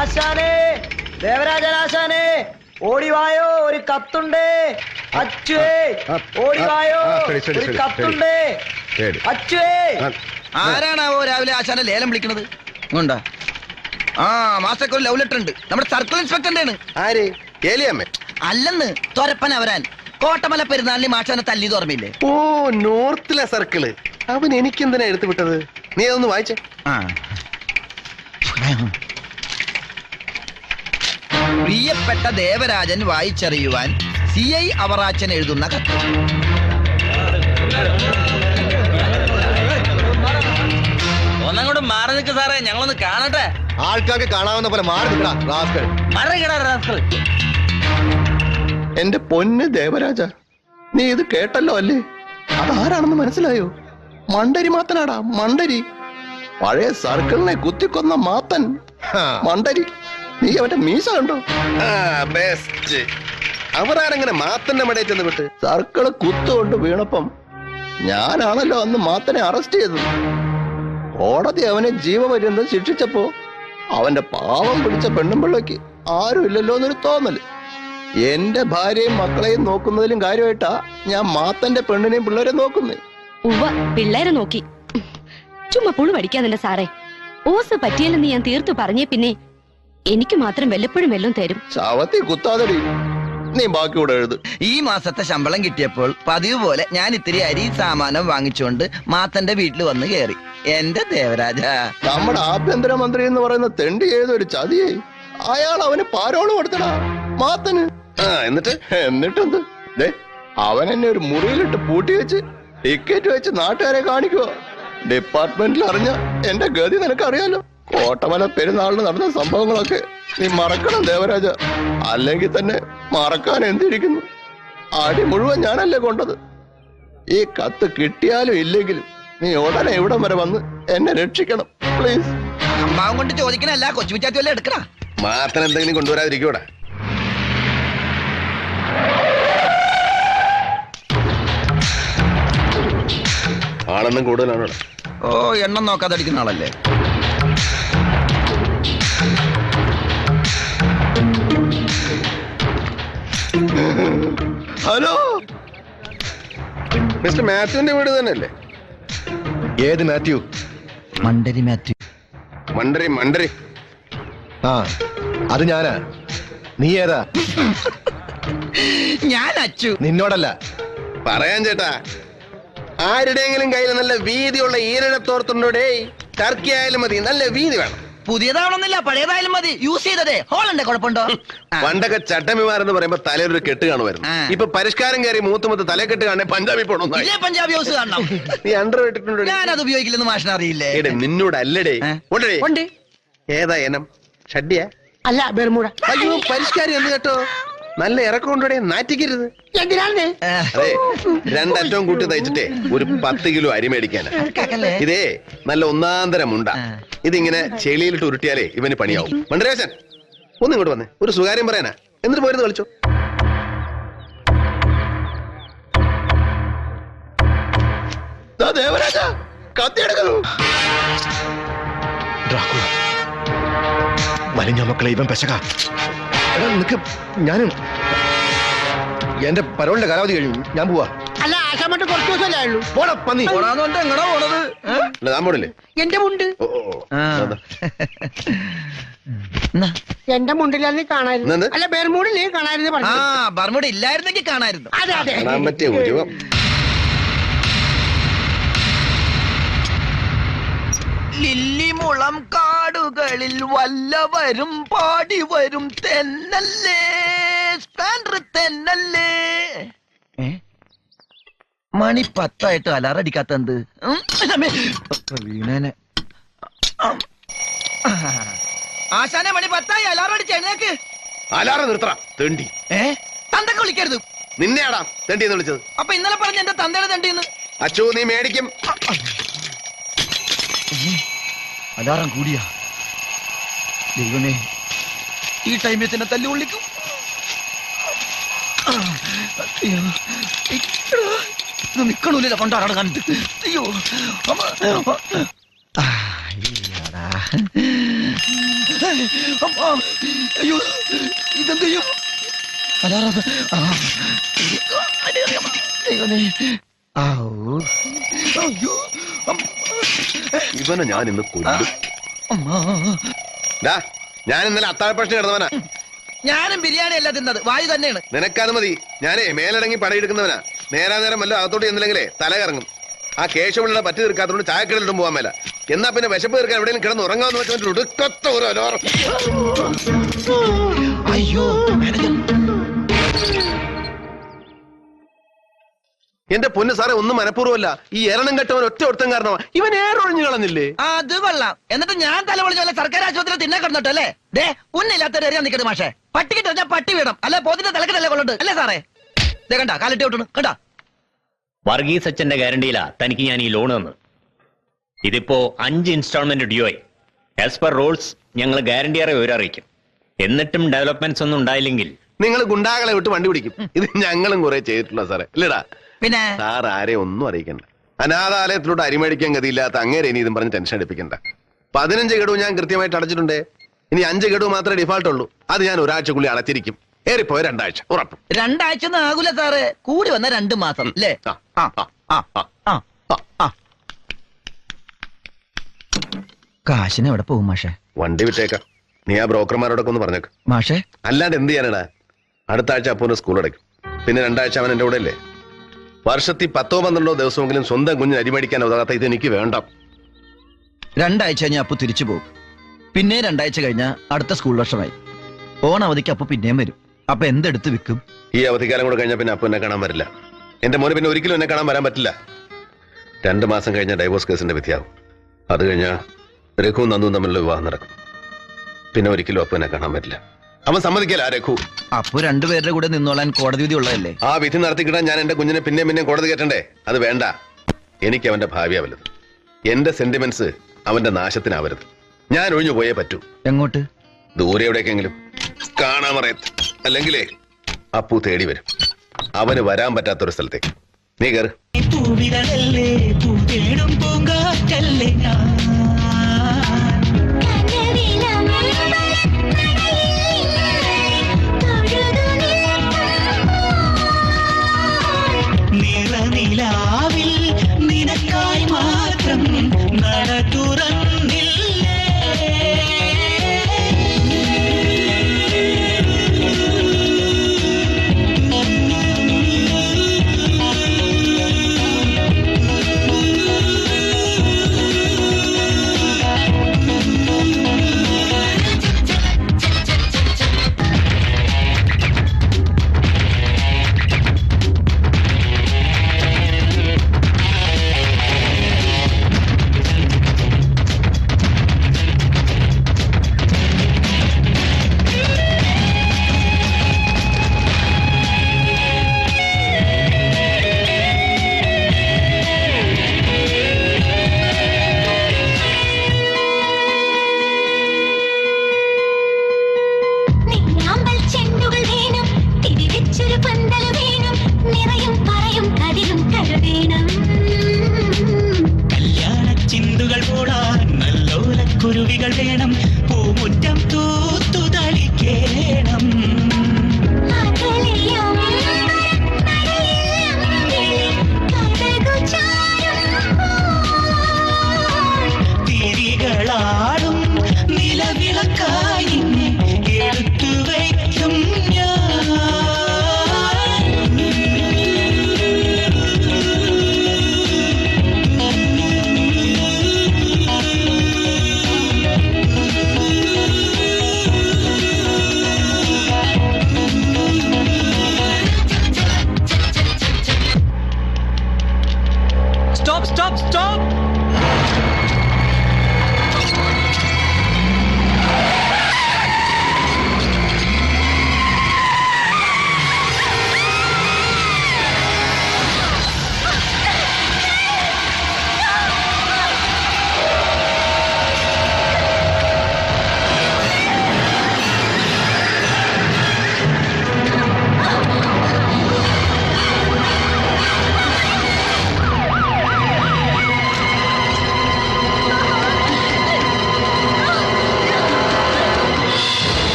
ആശാനേ ദേവരാജനാശാനേ ഓടിവായോ ഒരു കത്തുണ്ട്. അച്ചുവേ ഓടിവായോ ഒരു കത്തുണ്ട്. അച്ചുവേ. ആരാണാവോ രാവിലെ ആശാനെ ലേലം വിളിക്കുന്നത്? ഉണ്ടോ ആ മാസ്റ്റർക്ക് ഒരു ലവ് ലെറ്റർ ഉണ്ട് നമ്മുടെ സർക്കിൾ ഇൻസ്പെക്ടറിന്റെ ആണ് ആര്? ഏലിയമ്മ അല്ലെന്ന്. തൊരപ്പൻ അവരാൻ. കോട്ടമല പെരുന്നാളിന് മാഷാനെ തല്ലി ഓർമ്മയില്ലേ? ഓ നോർത്തിലെ സർക്കിൾ. അവൻ എനിക്കെന്തിനാ എടുത്തു വിട്ടത് നീ അതൊന്ന് വായിച്ചേ. ആ. പ്രിയപ്പെട്ട ദേവരാജൻ വായിച്ചറിയുവാൻ സി ഐ അവറാച്ചൻ എഴുതുന്ന കത്ത്. ഒന്നങ്ങോട്ട് മാറി നിൽക്ക് സാറേ ഞങ്ങളൊന്ന് കാണട്ടെ. ആൾക്കാർക്ക് കാണാവുന്ന പോലെ മാറി നിൽക്കടാ റാസ്കൽ. മറികട റാസ്കൾ എന്റെ പൊന്ന് ദേവരാജ നീ ഇത് കേട്ടല്ലോ അല്ലേ? അതാരാണെന്ന് മനസ്സിലായോ? മണ്ടരി മാത്തനാടാ മണ്ടരി. പഴയ സർക്കിളിനെ കുത്തിക്കൊന്ന മാത്തൻ. മണ്ടരി. നീ അവന്റെ മീശ കണ്ടോ ബെസ്റ്റ്. അവരാരെങ്ങനെ മാത്തന്റെ മടയിൽ ചെന്ന് വിട്ട്? സർക്കിൾ കുത്തുകൊണ്ട് വീണപ്പം ഞാനാണല്ലോ അന്ന് മാത്തനെ അറസ്റ്റ് ചെയ്തത്. കോടതി അവനെ ജീവപര്യന്തം ശിക്ഷിച്ചപ്പോ അവന്റെ പാവം പിടിച്ച പെണ്ണുമ്പിള്ളയ്ക്ക് ആരും ഇല്ലല്ലോ എന്നൊരു തോന്നൽ എന്റെ ഭാര്യയും മക്കളെയും നോക്കുന്നതിലും കാര്യമായിട്ടാ ഞാൻ മാത്തന്റെ പെണ്ണിനെയും പിള്ളേരെ നോക്കുന്നേ. ഉവ്വ പിള്ളേരെ നോക്കി. ചുമ്മാ പുളു പഠിക്കാതിന്റെ സാറേ. ഓസ് പറ്റിയല്ലെന്ന് ഞാൻ തീർത്തു പറഞ്ഞേ പിന്നെ എനിക്ക് മാത്രം വല്ലപ്പോഴും വെല്ലം തരും. ചാവത്തി കുത്താതടി. നീ ബാക്കി കൂടെ എഴുത്. ഈ മാസത്തെ ശമ്പളം കിട്ടിയപ്പോൾ പതിവ് പോലെ ഞാൻ ഇത്തിരി അരി സാമാനം വാങ്ങിച്ചുകൊണ്ട് മാത്തന്റെ വീട്ടിൽ വന്ന് കയറി എന്റെ ദേവരാജ. നമ്മുടെ ആഭ്യന്തരമന്ത്രി എന്ന് പറയുന്ന തെണ്ടി ഏതൊരു ചതിയെ? അയാൾ അവന് പാരോൾ കൊടുത്തടാ. മാത്തന്. എന്നിട്ട്? എന്നിട്ടെന്ത്? ദേ അവൻ എന്നെ ഒരു മുറിയിലിട്ട് പൂട്ടി വെച്ച് ടിക്കറ്റ് വെച്ച് നാട്ടുകാരെ കാണിക്കുക ഡിപ്പാർട്ട്മെന്റിൽ അറിഞ്ഞ എന്റെ ഗതി നിനക്കറിയാലോ. കോട്ടമല പെരുന്നാളിന് നടന്ന സംഭവങ്ങളൊക്കെ നീ മറക്കണം ദേവരാജ. അല്ലെങ്കിൽ തന്നെ മറക്കാൻ എന്തിരിക്കുന്നു? അടി മുഴുവൻ ഞാനല്ലേ കൊണ്ടത്? ഈ കത്ത് കിട്ടിയാലും ഇല്ലെങ്കിലും നീ ഉടനെ ഇവിടം വരെ വന്ന് എന്നെ രക്ഷിക്കണം പ്ലീസ്. അമ്മാവും കൊണ്ട് ചോദിക്കണല്ല കൊച്ചു വിച്ചാത്തി വല്ല എടുക്കണ? മാത്രം എന്തെങ്കിലും കൊണ്ടുവരാതിരിക്കൂടാ ആളെണ്ണം കൂടുതലാണ് ഓ എണ്ണം നോക്കാതെ അടിക്കുന്ന ആളല്ലേ? ഹലോ? മിസ്റ്റർ മാത്യുവിന്റെ വീട് തന്നെയല്ലേ? ഏത് മാത്യു? മണ്ടരി മാത്യു. മണ്ടരി മണ്ടരി. ആ അത് ഞാനാ. നീ ഏതാ? ഞാൻ അച്ചു. നിന്നോടല്ല. പറയാൻ ചേട്ടാ. ആരുടെയെങ്കിലും കയ്യിൽ നല്ല വീതിയുള്ള ഈരഴത്തോർത്തുണ്ടോടേ ടർക്കി ആയാലും മതി. നല്ല വീതി വേണം. പുതിയതാവണമെന്നില്ല പഴയതായാലും മതി. യൂസ് ചെയ്തതേ. ഹോളുണ്ട് കുഴപ്പമുണ്ടോ. പണ്ടൊക്കെ ചട്ടമിമാരെന്ന് പറയുമ്പോ തലയിലൊരു കെട്ട് കാണുമായിരുന്നു. ഇപ്പൊ പരിഷ്കാരം കയറി മൂത്തുമുത്ത് തല കെട്ട് കാണേ പഞ്ചാബി പോണം ഇല്ലേ പഞ്ചാബി ഹൗസ് കാണണം. നീ അണ്ടർ ഇട്ടിട്ടുണ്ടോ? ഞാനത് ഉപയോഗിക്കില്ലെന്ന് മാഷിന് അറിയില്ലേ? എടേ നിന്നോട് അല്ലടേ. ഉണ്ട്. ഏതാ ഇനം? ഷഡ്ഡിയ? അല്ല ബെർമൂട അയ്യോ പരിഷ്കാരം എന്ന് കേട്ടോ? നല്ല ഇറക്കം കൊണ്ടോടെ നാറ്റിക്കരുത്. അതെ രണ്ടറ്റവും കൂട്ടി തയ്ച്ചിട്ടേ ഒരു പത്ത് കിലോ അരി മേടിക്കാൻ? ഇതേ നല്ല ഒന്നാന്തരം മുണ്ട. ആ. ഇതിങ്ങനെ ചെളിയിലിട്ട് ഉരുട്ടിയാലേ ഇവന് പണിയാവും. മണ്ടരേശൻ ഒന്ന് ഇങ്ങോട്ട് വന്നേ. ഒരു സുകാര്യം പറയാനാ. എന്നിട്ട് പോയിരുന്നു കളിച്ചോ. ദേവരാജ കത്തിയെടുക്കുന്നു ഡ്രാക്കുള. വലിഞ്ഞ മക്കളെ ഇവൻ പെശക. നിനക്ക് ഞാനും എന്റെ പരോളിന്റെ കാലാവധി കഴിഞ്ഞു. ഞാൻ പോവാ. അല്ല ആശാമട്ട് കുറച്ച് ദിവസമല്ലേ ഉള്ളൂ പോടാ പന്നി. എങ്ങടാ പോണത്? താൻ പോണില്ലേ? എന്റെ മുണ്ട്? എന്റെ മുണ്ടിലാന്ന് കാണായിരുന്നു. അല്ല ബെർമൂടില്ലേ കാണായിരുന്നു ആ പറഞ്ഞു ഇല്ലായിരുന്നെങ്കിൽ കാണായിരുന്നു. അതെ അതെ. ലില്ലിമുളം കാടുകളിൽ വല്ലവരും പാടി വരും തെന്നല്ലേ? തെന്നല്ലേ? മണി പത്തായിട്ട് അലാറടിക്കാത്ത എന്ത്. വീണേനെ. ആശാനെ മണി പത്തായി അലാറടിച്ച് എഴുന്നേക്ക്. അലാറ നിർത്തറ തണ്ടി. ഏ? തന്തൊക്കെ വിളിക്കരുത്. നിന്നെയാടാ തെണ്ടി എന്ന് വിളിച്ചത്. അപ്പൊ ഇന്നലെ പറഞ്ഞ എന്റെ തന്തയുടെ തണ്ടിന്ന് അച്ചു നീ മേടിക്കും. അലാറം കൂടിയാ ദൈവമേ ഈ ടൈമിൽ തന്നെ തല്ലി. ഇത് നിക്കണൂല അയ്യോ അയ്യോ ഇതെന്ത് ചെയ്യും അലാറം ആ. ദൈവമേ. ആവൂ. അയ്യോ. ഇവനെ ഞാൻ ഇന്ന് കൊല്ലും. അമ്മാ. ഡാ ഞാൻ ഇന്നലെ അത്താഴപ്പക്ഷി കിടന്നവനാ. ഞാനും ബിരിയാണി അല്ല തിന്നത് വായു തന്നെയാണ്. നിനക്കത് മതി. ഞാനേ മേലടങ്ങി പടയെടുക്കുന്നവനാ. നേരാ നേരം വല്ല അകത്തോട്ട് ചെന്നില്ലെങ്കിലേ തല കറങ്ങും. ആ കേശവളിയുടെ പറ്റി തീർക്കാത്തതുകൊണ്ട് ചായക്കടലിട്ടും പോകാൻ മേല. എന്നാ പിന്നെ വിശപ്പ് തീർക്കാൻ എവിടെയെങ്കിലും കിടന്ന് ഉറങ്ങാന്ന് ഒടുക്കത്ത ഒരു അലോറം. എന്റെ പൊന്ന് സാറേ ഒന്നും മനഃപൂർവമല്ല. ഈ എരണം കെട്ടവൻ ഒറ്റ ഒരുത്തം കാരണമാ. ഇവൻ ഏറൊഴിഞ്ഞു കളഞ്ഞില്ലേ? അത് കൊള്ളാം. എന്നിട്ട് ഞാൻ തലവളിച്ച പോലെ സർക്കാർ ആശുപത്രി തിന്നെ കിടന്നിട്ട് അല്ലേ? ദേ ഉന്നില്ലാത്തൊരു എറിയാൻ നിൽക്കട്ടെ മാഷേ. പട്ടിക്കിട്ട് ഞാൻ പട്ടി വീണം അല്ലെ പോത്തിന്റെ തലക്കെട്ടല്ലേ കൊള്ളണ്ട്? അല്ലേ സാറേ? ദേ കണ്ട കാലിട്ട് വിട്ടു കണ്ട? വർഗീസ് അച്ഛന്റെ ഗ്യാരണ്ടിയിലാ തനിക്ക് ഞാൻ ഈ ലോൺ തന്നു. ഇതിപ്പോ അഞ്ച് installment due as per rules ഞങ്ങൾ ഗ്യാരണ്ടിയറെ വിവരറിയിക്കും എന്നിട്ടും ഡെവലപ്മെന്റ്സ് ഒന്നും ഉണ്ടായില്ലെങ്കിൽ നിങ്ങൾ ഗുണ്ടാകളെ വിട്ട് വണ്ടി പിടിക്കും. ഇത് ഞങ്ങളും കുറെ ചെയ്തിട്ടുള്ള സാറേ. ഇല്ലടാ പിന്നെ? സാർ ആരെ ഒന്നും അറിയിക്കണ്ട. അനാഥാലയത്തിലൂടെ അരിമേടിക്കാൻ ഗതിയില്ലാത്ത അങ്ങേരെ ഇനി ഇതും പറഞ്ഞ് ടെൻഷൻ എടുപ്പിക്കണ്ട പതിനഞ്ച് ഗഡു ഞാൻ കൃത്യമായിട്ട് അടച്ചിട്ടുണ്ട്. ഇനി അഞ്ച് ഗഡു മാത്രമേ ഡിഫാൾട്ട് ഉള്ളൂ. അത് ഞാൻ ഒരാഴ്ചക്കുള്ളിൽ അടച്ചിരിക്കും. ഏറിപ്പോയ രണ്ടാഴ്ച. ഉറപ്പ്. രണ്ടാഴ്ച ഒന്നും ആകൂല സാറ്. കൂടി വന്ന രണ്ട് മാസം. അല്ലേ? കാശിന് എവിടെ പോകും മാഷേ? വണ്ടി വിട്ടേക്കാം. നീ ആ ബ്രോക്കർമാരോടൊക്കെ ഒന്ന് പറഞ്ഞേക്ക്. മാഷേ? അല്ലാണ്ട് എന്ത് ചെയ്യാനടാ അടുത്ത ആഴ്ച അപ്പൂന് സ്കൂൾ അടയ്ക്കും. പിന്നെ രണ്ടാഴ്ച അവൻ എന്റെ കൂടെ അല്ലേ? വർഷത്തിൽ പത്തോ പന്ത്രണ്ടോ ദിവസമെങ്കിലും സ്വന്തം കുഞ്ഞിന് അരിമടിക്കാൻ ഉതകാത്ത ഇത് എനിക്ക് വേണ്ട. രണ്ടാഴ്ച കഴിഞ്ഞ അപ്പു തിരിച്ചു പോകും. പിന്നെ രണ്ടാഴ്ച കഴിഞ്ഞ അടുത്ത സ്കൂൾ വർഷമായി. ഓണവധിക്ക് അപ്പു പിന്നെയും വരും. അപ്പൊ എന്തെടുത്ത് വിൽക്കും? ഈ അവധിക്കാലം കൂടെ കഴിഞ്ഞാൽ പിന്നെ അപ്പു എന്നെ കാണാൻ വരില്ല. എന്റെ മോനെ പിന്നെ ഒരിക്കലും എന്നെ കാണാൻ വരാൻ പറ്റില്ല. രണ്ട് മാസം കഴിഞ്ഞ ഡൈവോഴ്സ് കേസിന്റെ വിധിയാവും. അത് കഴിഞ്ഞാൽ രഘുവും നന്ദുവും തമ്മിലുള്ള വിവാഹം നടക്കും. പിന്നെ ഒരിക്കലും അപ്പു എന്നെ കാണാൻ പറ്റില്ല അവൻ സമ്മതിക്കല രഘു. അപ്പൊ രണ്ടുപേരുടെ കൂടെ നിന്നോളാൻ കോടതി വിധി ഉള്ളതല്ലേ? ആ വിധി നടത്തിക്കിടാൻ ഞാൻ എന്റെ കുഞ്ഞിനെ പിന്നെയും പിന്നെയും കോടതി കേട്ടണ്ടേ അത് വേണ്ട. എനിക്ക് അവന്റെ ഭാവിയാ വലുത് എന്റെ സെന്റിമെന്റ്സ് അവന്റെ നാശത്തിനാവരുത്. ഞാൻ ഒഴിഞ്ഞു പോയേ പറ്റൂ. എങ്ങോട്ട്? ദൂരെ എവിടേക്കെങ്കിലും. കാണാൻ പറയത്ത്. അല്ലെങ്കിലേ അപ്പു തേടി വരും. അവന് വരാൻ പറ്റാത്തൊരു സ്ഥലത്തേക്ക്. നീ കയറ് പൂ തേടും പൂങ്കാറ്റല്ലേ ഞാൻ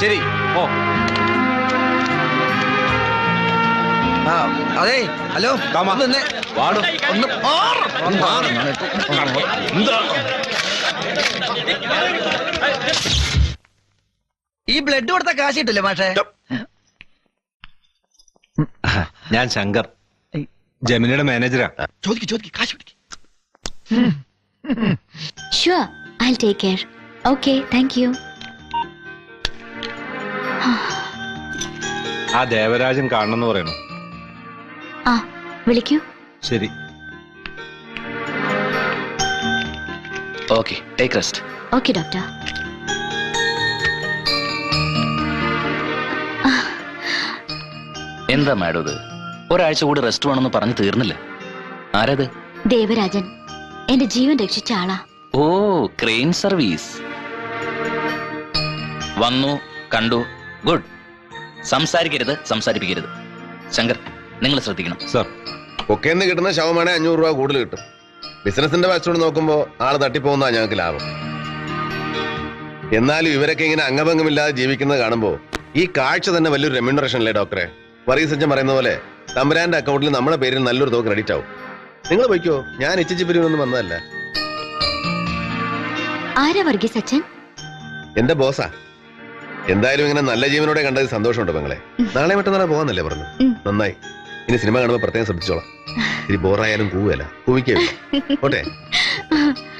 ശരി ഓ ആ അതെ ഹലോ. ഒന്ന്. വാടോ. ഒന്ന്. എന്താ? ഈ ബ്ലഡ് കൊടുത്ത കാശ് കിട്ടില്ലേ മാഷേ? ഞാൻ ശങ്കർ. ജമിനിയുടെ മാനേജരാ ചോദിക്ക് ചോദിക്ക് കാശ് പിടിക്ക്. Take care okay thank you ആ ദേവരാജൻ കാണണമെന്ന് പറയണു. ആ വിളിക്കൂ. ശരി. Okay take rest okay doctor. എന്താ മാഡം ഇത്? ഒരാഴ്ച കൂടി റെസ്റ്റ് വേണമെന്ന് പറഞ്ഞു തീർന്നില്ല? ആരത്? ദേവരാജൻ എന്റെ ജീവൻ രക്ഷിച്ച ആളാ. ഓ ക്രെയിൻ സർവീസ്. വന്നു കണ്ടു ഗുഡ്. സംസാരിക്കരുത് സംസാരിപ്പിക്കരുത്. ശങ്കർ നിങ്ങൾ ശ്രദ്ധിക്കണം. സർ ഒക്കെന്ന് കിട്ടുന്ന ശവമാണെ അഞ്ഞൂറ് രൂപ കൂടുതൽ കിട്ടും. ബിസിനസിന്റെ വശത്തോട് നോക്കുമ്പോ ആൾ തട്ടിപ്പോകുന്ന ഞങ്ങൾക്ക് ലാഭം. എന്നാലും ഇവരൊക്കെ ഇങ്ങനെ അംഗഭംഗമില്ലാതെ ജീവിക്കുന്നത് കാണുമ്പോ ഈ കാഴ്ച തന്നെ വലിയൊരു റെമ്യൂണറേഷൻ അല്ലേ ഡോക്ടറെ വർഗീസ് അച്ഛൻ പറയുന്ന പോലെ തമ്പുരാന്റെ അക്കൗണ്ടിൽ നമ്മുടെ പേരിൽ നല്ലൊരു തുക ക്രെഡിറ്റ് ആവും. നിങ്ങൾ പോയിക്കോ ഞാൻ ഇച്ചിച്ചി പിരിവൊന്നും വന്നതല്ല. ആരാ വർഗീസ് അച്ഛൻ? എന്റെ ബോസാ. എന്തായാലും ഇങ്ങനെ നല്ല ജീവനോടെ കണ്ടത് സന്തോഷമുണ്ട് പെങ്ങളെ. നാളെ മറ്റന്നാളെ പോകാന്നല്ലേ പറഞ്ഞു നന്നായി. ഇനി സിനിമ കാണുമ്പോൾ പ്രത്യേകം ശ്രദ്ധിച്ചോളാം. ഇനി ബോറായാലും കൂവല്ല കൂവിക്കേ ഓട്ടെ